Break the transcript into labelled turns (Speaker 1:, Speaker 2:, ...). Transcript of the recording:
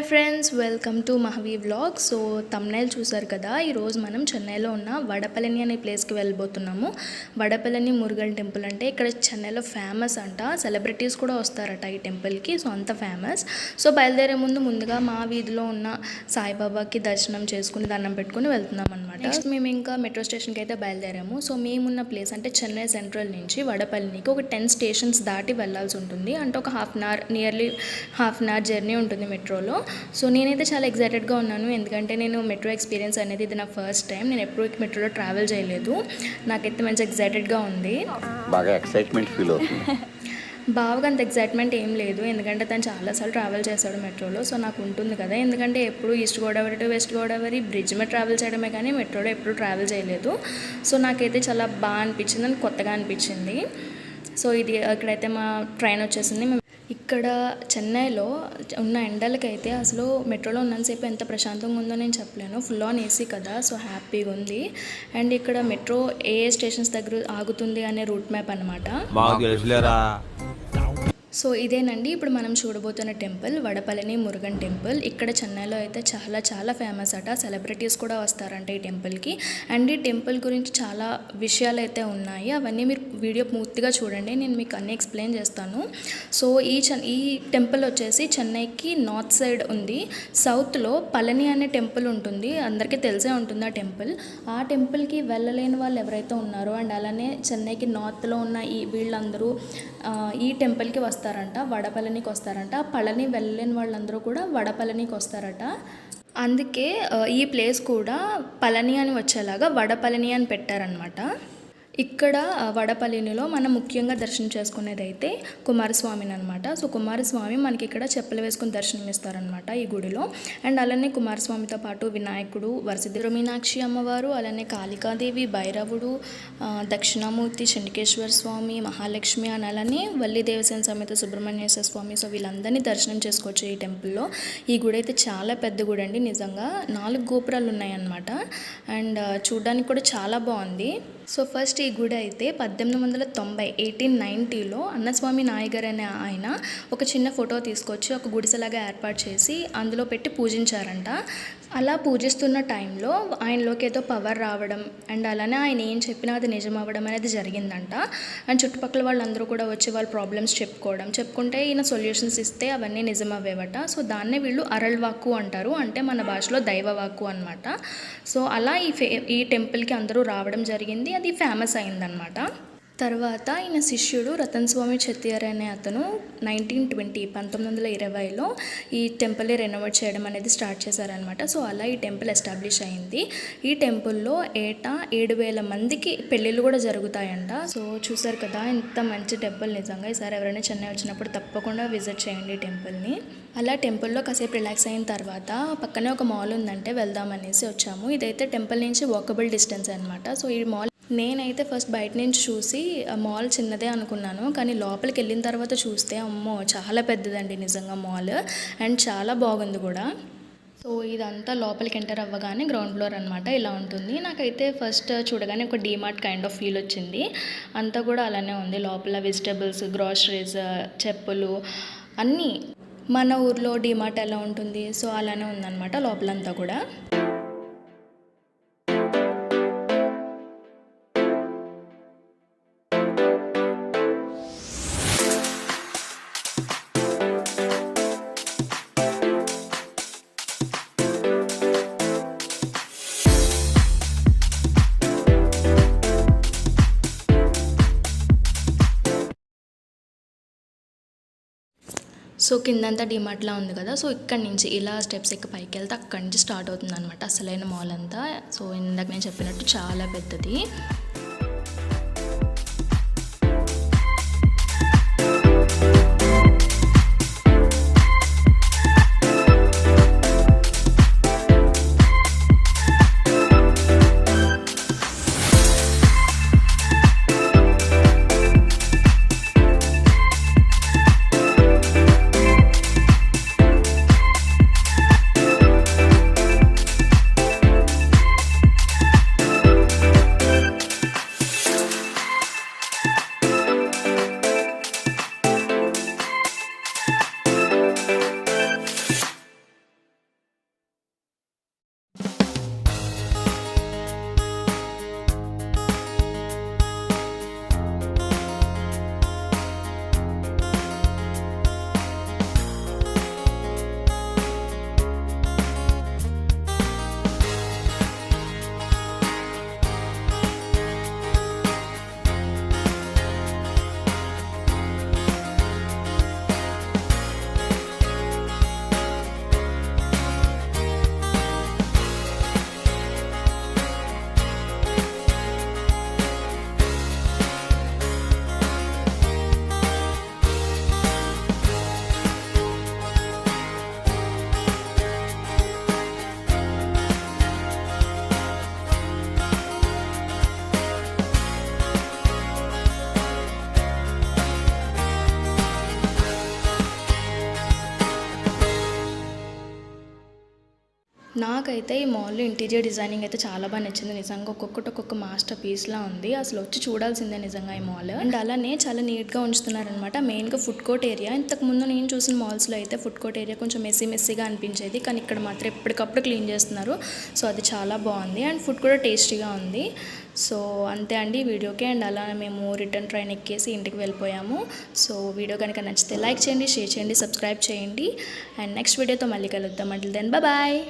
Speaker 1: Hi friends welcome to Mahavi vlog. So thumbnail చూసారు కదా ఈరోజు మనం చెన్నైలో ఉన్న వడపళని అనే ప్లేస్కి వెళ్ళిపోతున్నాము వడపళని మురుగన్ టెంపుల్ అంటే ఇక్కడ చెన్నైలో ఫేమస్ అంట. సెలబ్రిటీస్ కూడా వస్తారట ఈ టెంపుల్కి సో అంత ఫేమస్ సో బయలుదేరే ముందు ముందుగా మా వీధిలో ఉన్న సాయిబాబాకి దర్శనం చేసుకుని దండం పెట్టుకుని వెళ్తున్నాం అనమాట నెక్స్ట్ మేము ఇంకా మెట్రో స్టేషన్కి అయితే బయలుదేరాము. సో మేమున్న ప్లేస్ అంటే చెన్నై సెంట్రల్ నుంచి వడపల్లికి ఒక టెన్ స్టేషన్స్ దాటి వెళ్ళాల్సి ఉంటుంది. అంటే ఒక half an hour nearly half an hour journey ఉంటుంది మెట్రోలో సో నేనైతే చాలా ఎగ్జైటెడ్గా ఉన్నాను. ఎందుకంటే నేను మెట్రో ఎక్స్పీరియన్స్ అనేది ఇది నా ఫస్ట్ టైం. నేను ఎప్పుడు మెట్రోలో ట్రావెల్ చేయలేదు. నాకైతే మంచి ఎగ్జైటెడ్గా ఉంది.
Speaker 2: బాగా ఎక్సైట్మెంట్ ఫీల్ అవుతుంది.
Speaker 1: బావగా అంత ఎగ్జైట్మెంట్ ఏం లేదు. ఎందుకంటే తను చాలాసార్లు ట్రావెల్ చేశాడు మెట్రోలో. సో నాకు ఉంటుంది కదా. ఎందుకంటే ఎప్పుడు east Godavari to west Godavari bridge మీద ట్రావెల్ చేయడమే కానీ మెట్రోలో ఎప్పుడు ట్రావెల్ చేయలేదు. సో నాకైతే చాలా బాగా అనిపించింది. అని కొత్తగా అనిపించింది. సో ఇది ఇక్కడైతే మా ట్రైన్ వచ్చేసింది. మేము ఇక్కడ చెన్నైలో ఉన్న ఎండలకైతే అసలు మెట్రోలో ఉన్నంతసేపు ఎంత ప్రశాంతంగా ఉందో నేను చెప్పలేను. ఫుల్ ఆన్ ఏసీ కదా సో హ్యాపీగా ఉంది. అండ్ ఇక్కడ మెట్రో ఏ ఏ స్టేషన్స్ దగ్గర ఆగుతుంది అనే రూట్ మ్యాప్ అనమాట
Speaker 3: తెలుసులేరా?
Speaker 1: సో ఇదేనండి ఇప్పుడు మనం చూడబోతున్న టెంపుల్ వడపళని మురుగన్ టెంపుల్. ఇక్కడ చెన్నైలో అయితే చాలా చాలా ఫేమస్ అట. సెలబ్రిటీస్ కూడా వస్తారంట ఈ టెంపుల్కి. అండ్ ఈ టెంపుల్ గురించి చాలా విషయాలు అయితే ఉన్నాయి. అవన్నీ మీరు వీడియో పూర్తిగా చూడండి నేను మీకు అన్నీ ఎక్స్ప్లెయిన్ చేస్తాను. సో ఈ ఈ టెంపుల్ వచ్చేసి చెన్నైకి నార్త్ సైడ్ ఉంది. సౌత్లో పళని అనే టెంపుల్ ఉంటుంది. అందరికీ తెలిసే ఉంటుంది ఆ టెంపుల్. ఆ టెంపుల్కి వెళ్ళలేని వాళ్ళు ఎవరైతే ఉన్నారో అండ్ అలానే చెన్నైకి నార్త్లో ఉన్న ఈ వీళ్ళందరూ ఈ టెంపుల్కి వస్తారు వస్తారంట వడపళనికి వస్తారంట. పళని వెళ్ళలేని వాళ్ళందరూ కూడా వడపళనికి వస్తారట. అందుకే ఈ ప్లేస్ కూడా పళని అని వచ్చేలాగా వడపళని అని పెట్టారనమాట ఇక్కడ వడపల్లిలో మనం ముఖ్యంగా దర్శనం చేసుకునేది అయితే కుమారస్వామిని అనమాట సో కుమారస్వామి మనకి ఇక్కడ చెప్పులు వేసుకుని దర్శనం ఇస్తారనమాట ఈ గుడిలో. అండ్ అలానే కుమారస్వామితో పాటు వినాయకుడు వరసిద్ధి మీనాక్షి అమ్మవారు అలానే కాళికాదేవి భైరవుడు దక్షిణామూర్తి చండికేశ్వర స్వామి మహాలక్ష్మి అని అలానే వల్లి దేవసేన సమేత సుబ్రహ్మణ్యేశ్వర స్వామి సో వీళ్ళందరినీ దర్శనం చేసుకోవచ్చు ఈ టెంపుల్లో. ఈ గుడి అయితే చాలా పెద్ద గుడి అండి. నిజంగా నాలుగు గోపురాలు ఉన్నాయన్నమాట అండ్ చూడడానికి కూడా చాలా బాగుంది. సో ఫస్ట్ ఈ గుడి అయితే పద్దెనిమిది వందల తొంభై ఎయిటీన్ నైంటీలో అన్నస్వామి నాయగర్ అనే ఆయన ఒక చిన్న ఫోటో తీసుకొచ్చి ఒక గుడిసెలాగా ఏర్పాటు చేసి అందులో పెట్టి పూజించారంట. అలా పూజిస్తున్న టైంలో ఆయనలోకి ఏదో పవర్ రావడం అండ్ అలానే ఆయన ఏం చెప్పినా అది నిజం అవ్వడం అనేది జరిగిందంట. అండ్ చుట్టుపక్కల వాళ్ళందరూ కూడా వచ్చి వాళ్ళ ప్రాబ్లమ్స్ చెప్పుకోవడం చెప్పుకుంటే ఈయన సొల్యూషన్స్ ఇస్తే అవన్నీ నిజం అవ్వేవట సో దాన్నే వీళ్ళు అరల్వాక్కు అంటారు అంటే మన భాషలో దైవవాక్కు అనమాట సో అలా ఈ ఫే ఈ టెంపుల్కి అందరూ రావడం జరిగింది. అది ఫేమస్ అయిందనమాట తర్వాత ఈయన శిష్యుడు రతన్ స్వామి చెత్తియర్ అనే అతను నైన్టీన్ ట్వంటీ పంతొమ్మిది వందల ఇరవైలో ఈ టెంపుల్ని రెనోవేట్ చేయడం అనేది స్టార్ట్ చేశారనమాట సో అలా ఈ టెంపుల్ ఎస్టాబ్లిష్ అయింది. ఈ టెంపుల్లో ఏటా ఏడు వేల మందికి పెళ్ళిళ్ళు కూడా జరుగుతాయంట. సో చూసారు కదా ఇంత మంచి టెంపుల్ నిజంగా. ఈసారి ఎవరైనా చెన్నై వచ్చినప్పుడు తప్పకుండా విజిట్ చేయండి ఈ టెంపుల్ని అలా టెంపుల్లో కాసేపు రిలాక్స్ అయిన తర్వాత పక్కనే ఒక మాల్ ఉందంటే వెళ్దాం అనేసి వచ్చాము. ఇదైతే టెంపుల్ నుంచి వాకబుల్ డిస్టెన్స్ అనమాట సో ఈ మాల్ నేనైతే ఫస్ట్ బయట నుంచి చూసి మాల్ చిన్నదే అనుకున్నాను. కానీ లోపలికి వెళ్ళిన తర్వాత చూస్తే అమ్మో చాలా పెద్దదండి నిజంగా మాల్. అండ్ చాలా బాగుంది కూడా. సో ఇదంతా లోపలికి ఎంటర్ అవ్వగానే గ్రౌండ్ ఫ్లోర్ అనమాట ఇలా ఉంటుంది. నాకైతే ఫస్ట్ చూడగానే ఒక డీమార్ట్ కైండ్ ఆఫ్ ఫీల్ వచ్చింది. అంతా కూడా అలానే ఉంది. లోపల వెజిటబుల్స్ గ్రాసరీస్ చెప్పులు అన్నీ మన ఊర్లో డీమార్ట్ ఎలా ఉంటుంది? సో అలానే ఉందన్నమాట లోపలంతా కూడా. సో కిందంతా డిమార్ట్లా ఉంది కదా సో ఇక్కడి నుంచి ఇలా స్టెప్స్ ఎక్కి పైకి వెళ్తే అక్కడి నుంచి స్టార్ట్ అవుతుంది అనమాట అసలైన మాల్ అంతా. సో ఇందాక నేను చెప్పినట్టు చాలా పెద్దది. నాకైతే ఈ మాల్లో ఇంటీరియర్ డిజైనింగ్ అయితే చాలా బాగా నచ్చింది. నిజంగా ఒక్కొక్కటి ఒక్కొక్క మాస్టర్ పీస్లా ఉంది. అసలు వచ్చి చూడాల్సిందే నిజంగా ఈ మాల్. అండ్ అలానే చాలా నీట్గా ఉంచుతున్నారనమాట మెయిన్గా ఫుడ్ కోర్ట్ ఏరియా. ఇంతకు ముందు నేను చూసిన మాల్స్లో అయితే ఫుడ్ కోర్ట్ ఏరియా కొంచెం మెస్సీ మెస్సీగా అనిపించేది. కానీ ఇక్కడ మాత్రం ఎప్పటికప్పుడు క్లీన్ చేస్తున్నారు. సో అది చాలా బాగుంది. అండ్ ఫుడ్ కూడా టేస్టీగా ఉంది. సో అంతే అండి వీడియోకి. అండ్ అలా మేము రిటర్న్ ట్రైన్ ఎక్కేసి ఇంటికి వెళ్ళిపోయాము. సో వీడియో కనుక నచ్చితే లైక్ చేయండి షేర్ చేయండి సబ్స్క్రైబ్ చేయండి. అండ్ నెక్స్ట్ వీడియోతో మళ్ళీ కలుద్దాం. అంటే దెన్ బాయ్.